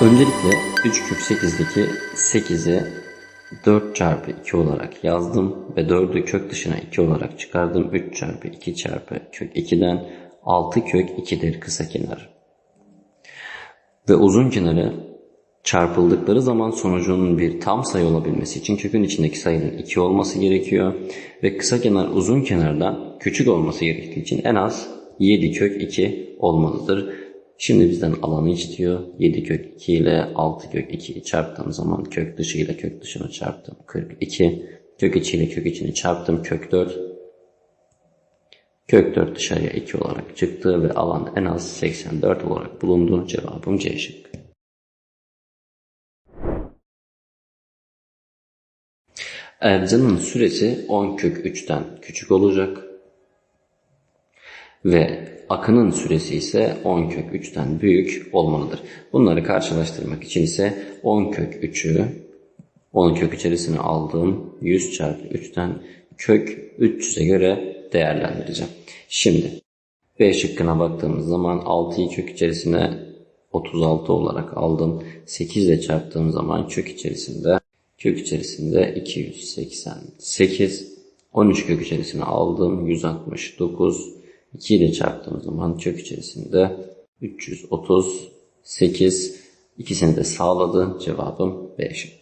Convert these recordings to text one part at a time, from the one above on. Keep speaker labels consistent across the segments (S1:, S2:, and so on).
S1: Öncelikle 3 kök 8'deki 8'i 4 çarpı 2 olarak yazdım ve 4'ü kök dışına 2 olarak çıkardım. 3 çarpı 2 çarpı kök 2'den 6 kök 2'dir kısa kenar. Ve uzun kenarı çarpıldıkları zaman sonucunun bir tam sayı olabilmesi için kökün içindeki sayının 2 olması gerekiyor. Ve kısa kenar uzun kenardan küçük olması gerektiği için en az 7 kök 2 olmalıdır. Şimdi bizden alanı istiyor. 7 kök 2 ile 6 kök 2'yi çarptığım zaman kök dışı ile kök dışını çarptım. 42. Kök içi ile kök içini çarptım. Kök 4. Kök 4 dışarıya 2 olarak çıktı ve alan en az 84 olarak bulundu. Cevabım C şıkkı. Ercan'ın süresi 10 kök 3'ten küçük olacak. Ve Akın'ın süresi ise 10 kök 3'ten büyük olmalıdır. Bunları karşılaştırmak için ise 10 kök 3'ü 10 kök içerisine aldığım 100 çarpı 3'ten kök 300'e göre değerlendireceğim. Şimdi B şıkkına baktığımız zaman 6'yı kök içerisine 36 olarak aldım. 8 ile çarptığım zaman kök içerisinde kök içerisinde 288 13 kök içerisine aldım 169 2 ile çarptığım zaman kök içerisinde 338 ikisini de sağladı. Cevabım B şık.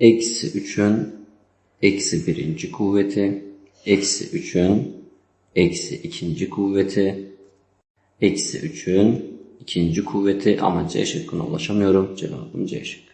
S1: Eksi 3'ün eksi birinci kuvveti, eksi 3'ün eksi ikinci kuvveti, eksi 3'ün ikinci kuvveti ama C şıkkına ulaşamıyorum. Cevabım C şık.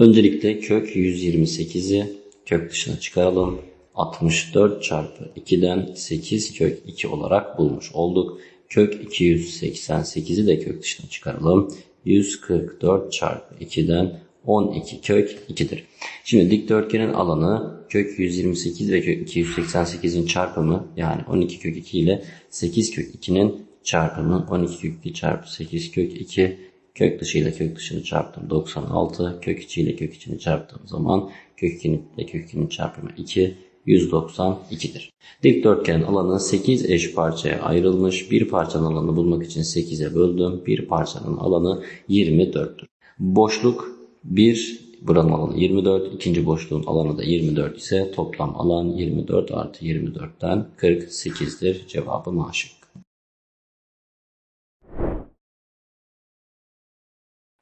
S1: Öncelikle kök 128'i kök dışına çıkaralım. 64 çarpı 2'den 8 kök 2 olarak bulmuş olduk. Kök 288'i de kök dışına çıkaralım. 144 çarpı 2'den 12 kök 2'dir. Şimdi dikdörtgenin alanı kök 128 ve kök 288'in çarpımı yani 12 kök 2 ile 8 kök 2'nin çarpımı 12 kök 2 çarpı 8 kök 2 kök dışı ile kök dışını çarptım 96 kök içi ile kök içini çarptığım zaman kök 2 ile kök 2'nin çarpımı 2 192'dir. Dikdörtgenin alanı 8 eş parçaya ayrılmış. Bir parçanın alanını bulmak için 8'e böldüm. Bir parçanın alanı 24'tür. Boşluk 1 buranın alanı 24. ikinci boşluğun alanı da 24 ise toplam alan 24 artı 24'ten 48'dir. Cevabı aşık.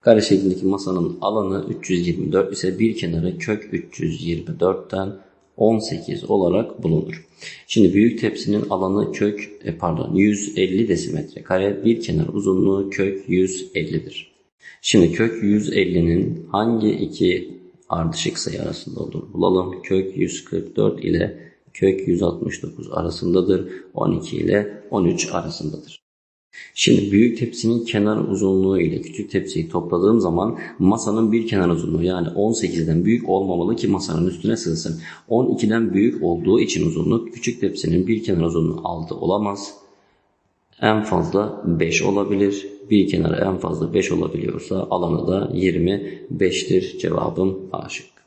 S1: Kare şeklindeki masanın alanı 324 ise bir kenarı kök 324'ten 18 olarak bulunur. Şimdi büyük tepsinin alanı kök e, pardon 150 desimetre kare bir kenar uzunluğu kök 150'dir. Şimdi kök 150'nin hangi iki ardışık sayı arasında olduğunu bulalım. Kök 144 ile kök 169 arasındadır. 12 ile 13 arasındadır. Şimdi büyük tepsinin kenar uzunluğu ile küçük tepsiyi topladığım zaman masanın bir kenar uzunluğu yani 18'den büyük olmamalı ki masanın üstüne sığsın. 12'den büyük olduğu için uzunluk küçük tepsinin bir kenar uzunluğu 6 olamaz. En fazla 5 olabilir. Bir kenarı en fazla 5 olabiliyorsa alanı da 25'tir. Cevabım A şık.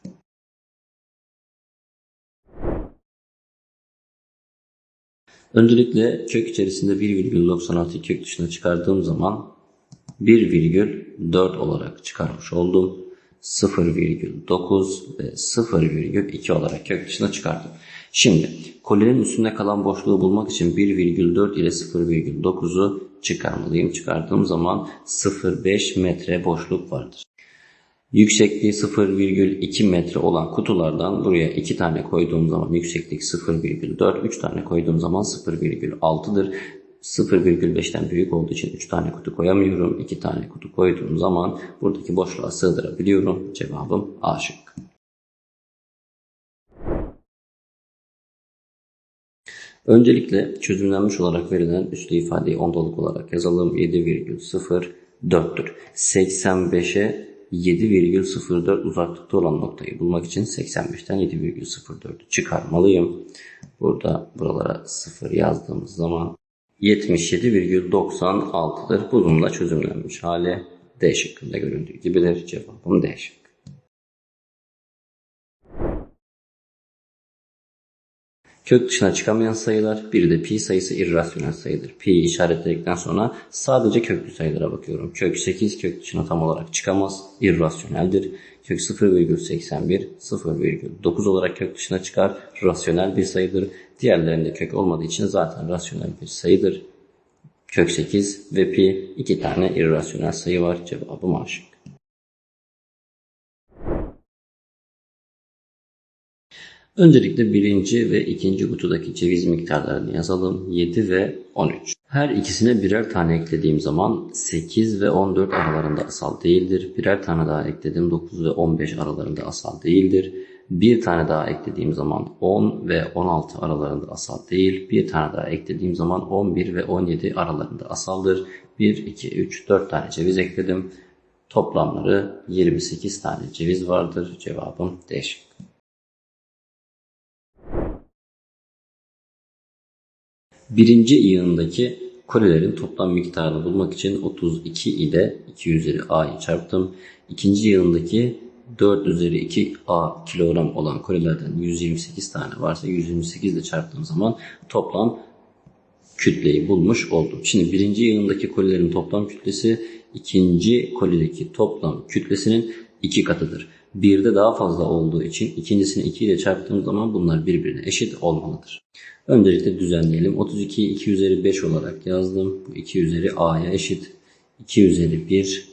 S1: Öncelikle kök içerisinde 1,96 kök dışına çıkardığım zaman 1,4 olarak çıkarmış oldum. 0,9 ve 0,2 olarak kök dışına çıkardım. Şimdi kolyenin üstünde kalan boşluğu bulmak için 1,4 ile 0,9'u çıkarmalıyım. Çıkardığım zaman 0,5 metre boşluk vardır. Yüksekliği 0,2 metre olan kutulardan buraya 2 tane koyduğum zaman yükseklik 0,4, 3 tane koyduğum zaman 0,6'dır. 0,5'ten büyük olduğu için 3 tane kutu koyamıyorum. 2 tane kutu koyduğum zaman buradaki boşluğa sığdırabiliyorum. Cevabım A şık. Öncelikle çözümlenmiş olarak verilen üslü ifadeyi ondalık olarak yazalım. 7,04'tür. 85'e 7,04 uzaklıkta olan noktayı bulmak için 85'ten 7,04'ü çıkarmalıyım. Burada buralara 0 yazdığımız zaman 77,96'dır. Bununla çözümlenmiş hali D şıkkında göründüğü gibidir. Cevabım D şıkkı. Kök dışına çıkamayan sayılar, bir de pi sayısı irrasyonel sayıdır. Pi'yi işaretledikten sonra sadece köklü sayılara bakıyorum. Kök 8 kök dışına tam olarak çıkamaz, irrasyoneldir. Kök 0,81, 0,9 olarak kök dışına çıkar, rasyonel bir sayıdır. Diğerlerinde kök olmadığı için zaten rasyonel bir sayıdır. Kök 8 ve pi iki tane irrasyonel sayı var. Cevabım A Öncelikle birinci ve ikinci kutudaki ceviz miktarlarını yazalım. 7 ve 13. Her ikisine birer tane eklediğim zaman 8 ve 14 aralarında asal değildir. Birer tane daha ekledim 9 ve 15 aralarında asal değildir. Bir tane daha eklediğim zaman 10 ve 16 aralarında asal değil. Bir tane daha eklediğim zaman 11 ve 17 aralarında asaldır. 1, 2, 3, 4 tane ceviz ekledim. Toplamları 28 tane ceviz vardır. Cevabım D Birinci yığındaki kolilerin toplam miktarını bulmak için 32 ile 2 üzeri a'yı çarptım. İkinci yığındaki 4 üzeri 2 a kilogram olan kolilerden 128 tane varsa 128 ile çarptığım zaman toplam kütleyi bulmuş oldum. Şimdi birinci yığındaki kolilerin toplam kütlesi ikinci kolideki toplam kütlesinin iki katıdır. Birde daha fazla olduğu için ikincisini 2 ile çarptığım zaman bunlar birbirine eşit olmalıdır. Öncelikle düzenleyelim. 32'yi 2 üzeri 5 olarak yazdım. Bu 2 üzeri a'ya eşit. 2 üzeri 1.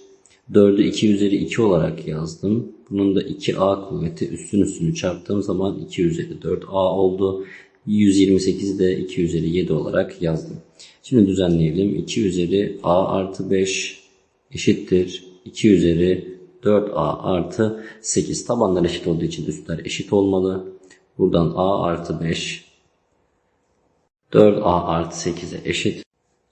S1: 4'ü 2 üzeri 2 olarak yazdım. Bunun da 2a kuvveti üstün üstünü çarptığım zaman 2 üzeri 4a oldu. 128 de 2 üzeri 7 olarak yazdım. Şimdi düzenleyelim. 2 üzeri a artı 5 eşittir. 2 üzeri 4a artı 8. Tabanlar eşit olduğu için üstler eşit olmalı. Buradan a artı 5 4a artı 8'e eşit.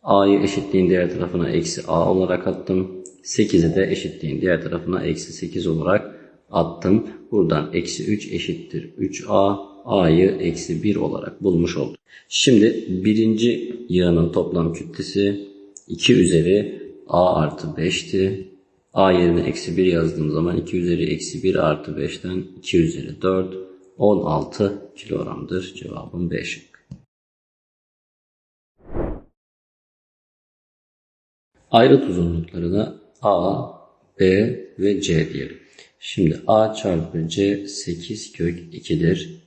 S1: a'yı eşitliğin diğer tarafına eksi a olarak attım. 8'i de eşitliğin diğer tarafına eksi 8 olarak attım. Buradan eksi 3 eşittir 3a. a'yı eksi 1 olarak bulmuş olduk. Şimdi birinci yığının toplam kütlesi 2 üzeri a artı 5'ti. A yerine eksi 1 yazdığım zaman 2 üzeri eksi 1 artı 5'ten 2 üzeri 4 16 kilogramdır. Cevabım B şıkkı. Ayrıt uzunluklarına A, B ve C diyelim. Şimdi A çarpı C 8 kök 2'dir.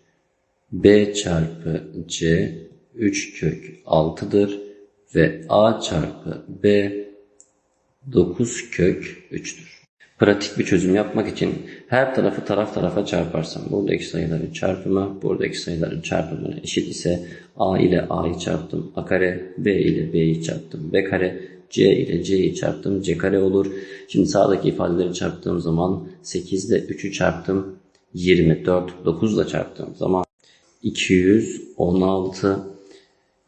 S1: B çarpı C 3 kök 6'dır. Ve A çarpı B 9 kök 3'tür. Pratik bir çözüm yapmak için her tarafı taraf tarafa çarparsam buradaki sayıların çarpımı buradaki sayıların çarpımına eşit ise A ile A'yı çarptım A kare, B ile B'yi çarptım B kare, C ile C'yi çarptım C kare olur. Şimdi sağdaki ifadeleri çarptığım zaman 8 ile 3'ü çarptım 24, 9 ile çarptığım zaman 216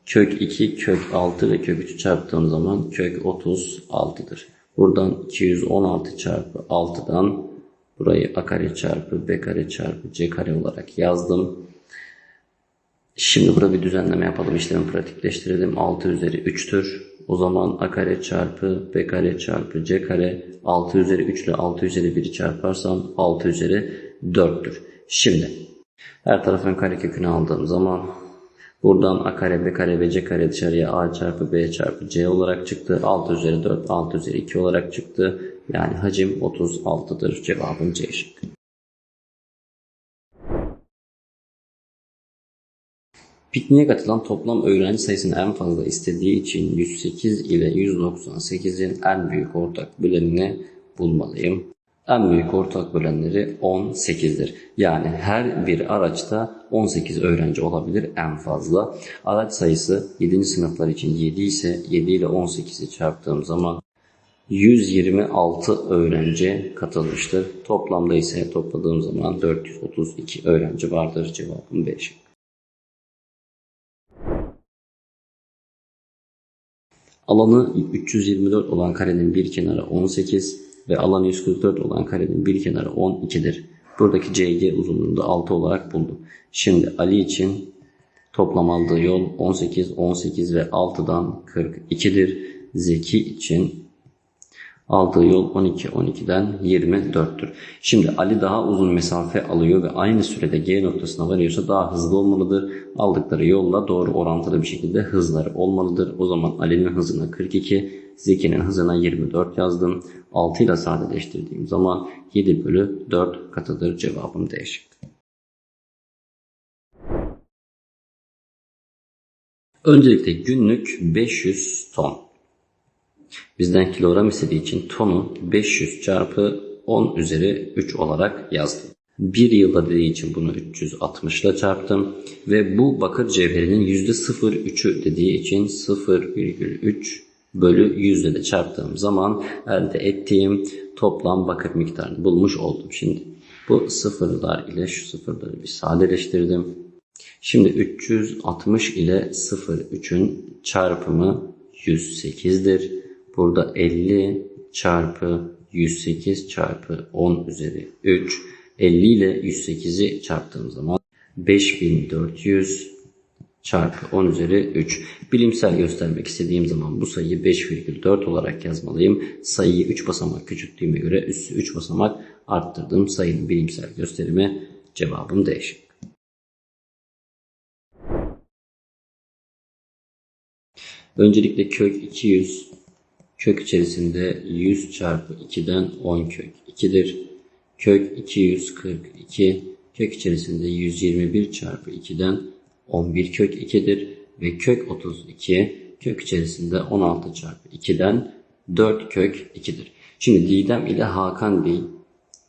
S1: kök 2, kök 6 ve kök 3'ü çarptığım zaman kök 36'dır. Buradan 216 çarpı 6'dan burayı a kare çarpı b kare çarpı c kare olarak yazdım. Şimdi burada bir düzenleme yapalım. işlemi pratikleştirelim. 6 üzeri 3'tür. O zaman a kare çarpı b kare çarpı c kare 6 üzeri 3 ile 6 üzeri 1'i çarparsam 6 üzeri 4'tür. Şimdi her tarafın karekökünü aldığım zaman Buradan a kare, b kare ve c kare dışarıya a çarpı b çarpı c olarak çıktı. 6 üzeri 4, 6 üzeri 2 olarak çıktı. Yani hacim 36'dır. Cevabım C şıkkı. Pikniğe katılan toplam öğrenci sayısını en fazla istediği için 108 ile 198'in en büyük ortak bölenini bulmalıyım. En büyük ortak bölenleri 18'dir. Yani her bir araçta 18 öğrenci olabilir en fazla. Araç sayısı 7. sınıflar için 7 ise 7 ile 18'i çarptığım zaman 126 öğrenci katılmıştır. Toplamda ise topladığım zaman 432 öğrenci vardır. Cevabım 5. Alanı 324 olan karenin bir kenarı 18, ve alanı 144 olan karenin bir kenarı 12'dir. Buradaki CG uzunluğunu da 6 olarak buldum. Şimdi Ali için toplam aldığı yol 18, 18 ve 6'dan 42'dir. Zeki için Aldığı yol 12, 12'den 24'tür. Şimdi Ali daha uzun mesafe alıyor ve aynı sürede G noktasına varıyorsa daha hızlı olmalıdır. Aldıkları yolla doğru orantılı bir şekilde hızları olmalıdır. O zaman Ali'nin hızına 42, Zeki'nin hızına 24 yazdım. 6 ile sadeleştirdiğim zaman 7 bölü 4 katıdır. Cevabım değişik. Öncelikle günlük 500 ton. Bizden kilogram istediği için tonu 500 çarpı 10 üzeri 3 olarak yazdım. Bir yılda dediği için bunu 360 ile çarptım. Ve bu bakır cevherinin %0,3'ü dediği için 0,3 bölü yüzde de çarptığım zaman elde ettiğim toplam bakır miktarını bulmuş oldum. Şimdi bu sıfırlar ile şu sıfırları bir sadeleştirdim. Şimdi 360 ile 0,3'ün çarpımı 108'dir. Burada 50 çarpı 108 çarpı 10 üzeri 3. 50 ile 108'i çarptığım zaman 5400 çarpı 10 üzeri 3. Bilimsel göstermek istediğim zaman bu sayıyı 5,4 olarak yazmalıyım. Sayıyı 3 basamak küçülttüğüme göre üssü 3 basamak arttırdım. Sayının bilimsel gösterimi cevabım değişik. Öncelikle kök 200 kök içerisinde 100 çarpı 2'den 10 kök 2'dir. Kök 242 kök içerisinde 121 çarpı 2'den 11 kök 2'dir. Ve kök 32 kök içerisinde 16 çarpı 2'den 4 kök 2'dir. Şimdi Didem ile Hakan Bey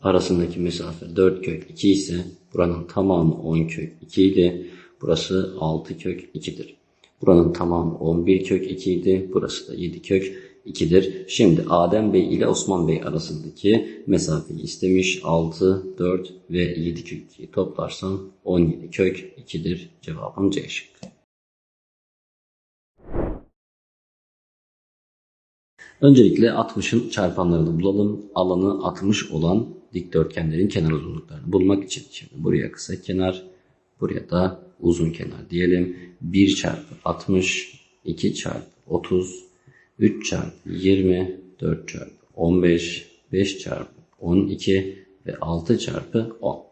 S1: arasındaki mesafe 4 kök 2 ise buranın tamamı 10 kök 2 idi. Burası 6 kök 2'dir. Buranın tamamı 11 kök 2 idi. Burası da 7 kök 2'dir. Şimdi Adem Bey ile Osman Bey arasındaki mesafeyi istemiş. 6, 4 ve 7 kök 2'yi toplarsam 17 kök 2'dir. Cevabım C şıkkı. Öncelikle 60'ın çarpanlarını bulalım. Alanı 60 olan dikdörtgenlerin kenar uzunluklarını bulmak için. Şimdi buraya kısa kenar, buraya da uzun kenar diyelim. 1 çarpı 60, 2 çarpı 30, 3 çarpı 20, 4 çarpı 15, 5 çarpı 12 ve 6 çarpı 10.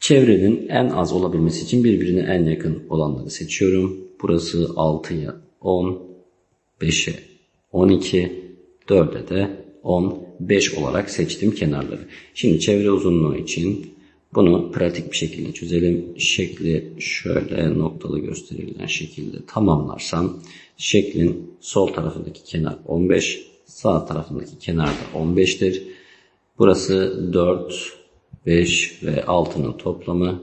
S1: Çevrenin en az olabilmesi için birbirine en yakın olanları seçiyorum. Burası 6'ya 10, 5'e 12, 4'e de 10, 5 olarak seçtim kenarları. Şimdi çevre uzunluğu için bunu pratik bir şekilde çözelim. Şekli şöyle noktalı gösterilen şekilde tamamlarsam şeklin sol tarafındaki kenar 15, sağ tarafındaki kenar da 15'tir. Burası 4, 5 ve 6'nın toplamı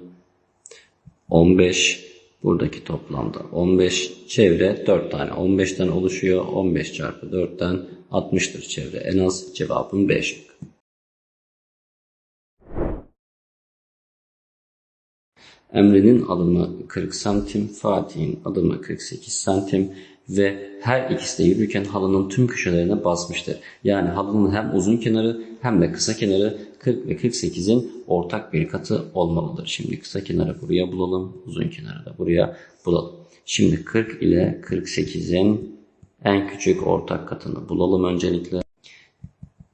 S1: 15. Buradaki toplamda 15. Çevre 4 tane 15'ten oluşuyor. 15 çarpı 4'ten 60'tır çevre. En az cevabım 5. Emre'nin adımı 40 santim, Fatih'in adımı 48 santim ve her ikisi de yürürken halının tüm köşelerine basmıştır. Yani halının hem uzun kenarı hem de kısa kenarı 40 ve 48'in ortak bir katı olmalıdır. Şimdi kısa kenarı buraya bulalım, uzun kenarı da buraya bulalım. Şimdi 40 ile 48'in en küçük ortak katını bulalım öncelikle.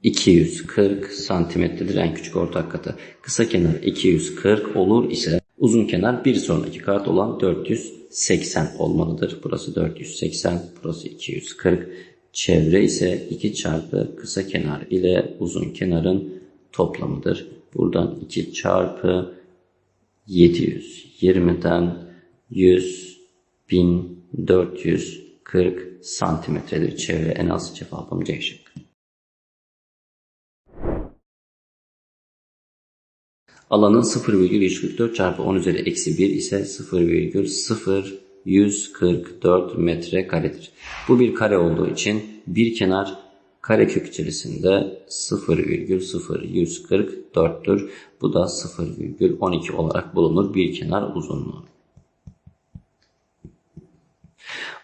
S1: 240 santimetredir en küçük ortak katı. Kısa kenar 240 olur ise uzun kenar bir sonraki kat olan 480 olmalıdır. Burası 480, burası 240. Çevre ise 2 çarpı kısa kenar ile uzun kenarın toplamıdır. Buradan 2 çarpı 720'den 100 1440 santimetredir çevre en az cevabım C şıkkı. Alanın 0,144 çarpı 10 üzeri eksi 1 ise 0,0144 metre karedir. Bu bir kare olduğu için bir kenar karekök içerisinde 0,0144'tür. Bu da 0,12 olarak bulunur bir kenar uzunluğu.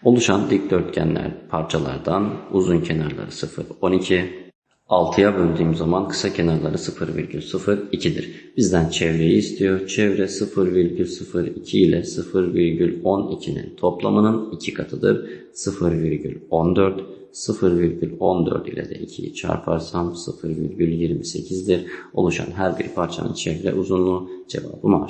S1: Oluşan dikdörtgenler parçalardan uzun kenarları 0,12, 6'ya böldüğüm zaman kısa kenarları 0,02'dir. Bizden çevreyi istiyor. Çevre 0,02 ile 0,12'nin toplamının 2 katıdır. 0,14, 0,14 ile de 2'yi çarparsam 0,28'dir. Oluşan her bir parçanın çevre uzunluğu cevabım A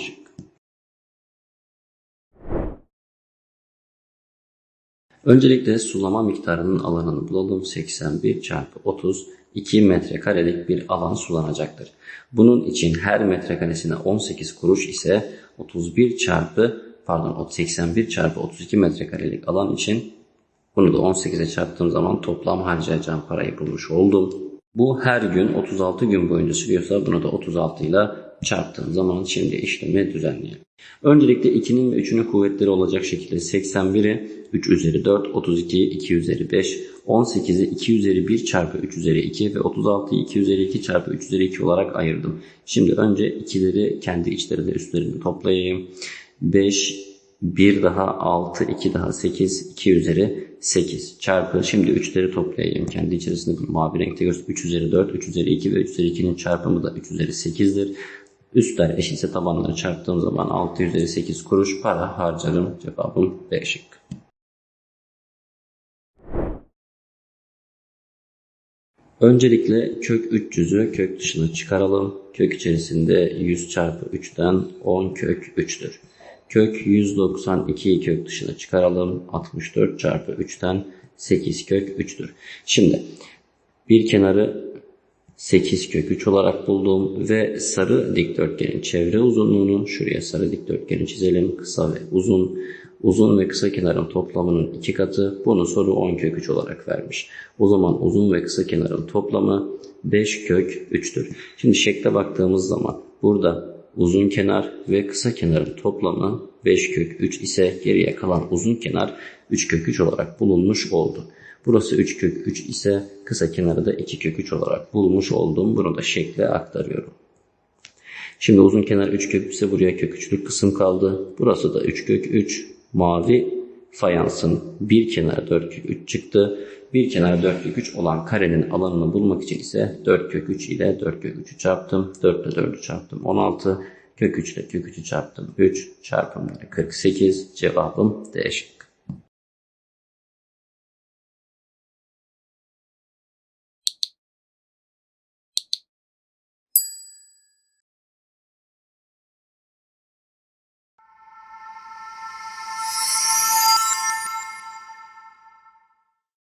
S1: Öncelikle sulama miktarının alanını bulalım. 81 çarpı 30 2 metrekarelik bir alan sulanacaktır. Bunun için her metrekaresine 18 kuruş ise 31 çarpı pardon 81 çarpı 32 metrekarelik alan için bunu da 18'e çarptığım zaman toplam harcayacağım parayı bulmuş oldum. Bu her gün 36 gün boyunca sürüyorsa bunu da 36 ile çarptığım zaman şimdi işlemi düzenleyelim. Öncelikle 2'nin ve 3'ünün kuvvetleri olacak şekilde 81'i 3 üzeri 4, 32'yi 2 üzeri 5, 18'i 2 üzeri 1 çarpı 3 üzeri 2 ve 36'yı 2 üzeri 2 çarpı 3 üzeri 2 olarak ayırdım. Şimdi önce ikileri kendi içlerinde üstlerini toplayayım. 5, 1 daha 6, 2 daha 8, 2 üzeri 8 çarpı. Şimdi 3'leri toplayayım. Kendi içerisinde mavi renkte göster. 3 üzeri 4, 3 üzeri 2 ve 3 üzeri 2'nin çarpımı da 3 üzeri 8'dir. Üstler eşitse tabanları çarptığım zaman 6 üzeri 8 kuruş para harcarım. Cevabım B şıkkı. Öncelikle kök 300'ü kök dışına çıkaralım. Kök içerisinde 100 çarpı 3'ten 10 kök 3'tür. Kök 192'yi kök dışına çıkaralım. 64 çarpı 3'ten 8 kök 3'tür. Şimdi bir kenarı 8 kök 3 olarak buldum ve sarı dikdörtgenin çevre uzunluğunu şuraya sarı dikdörtgeni çizelim. Kısa ve uzun. Uzun ve kısa kenarın toplamının iki katı. Bunu soru 10 kök 3 olarak vermiş. O zaman uzun ve kısa kenarın toplamı 5 kök 3'tür. Şimdi şekle baktığımız zaman burada uzun kenar ve kısa kenarın toplamı 5 kök 3 ise geriye kalan uzun kenar 3 kök 3 olarak bulunmuş oldu. Burası 3 kök 3 ise kısa kenarı da 2 kök 3 olarak bulmuş oldum. Bunu da şekle aktarıyorum. Şimdi uzun kenar 3 kök 3 ise buraya kök 3'lük kısım kaldı. Burası da 3 kök 3. Mavi fayansın bir kenarı 4 kök 3 çıktı. Bir kenarı 4 kök 3 olan karenin alanını bulmak için ise 4 kök 3 ile 4 kök 3'ü çarptım. 4 ile 4'ü çarptım 16. Kök 3 ile kök 3'ü çarptım 3. Çarpımları 48. Cevabım D.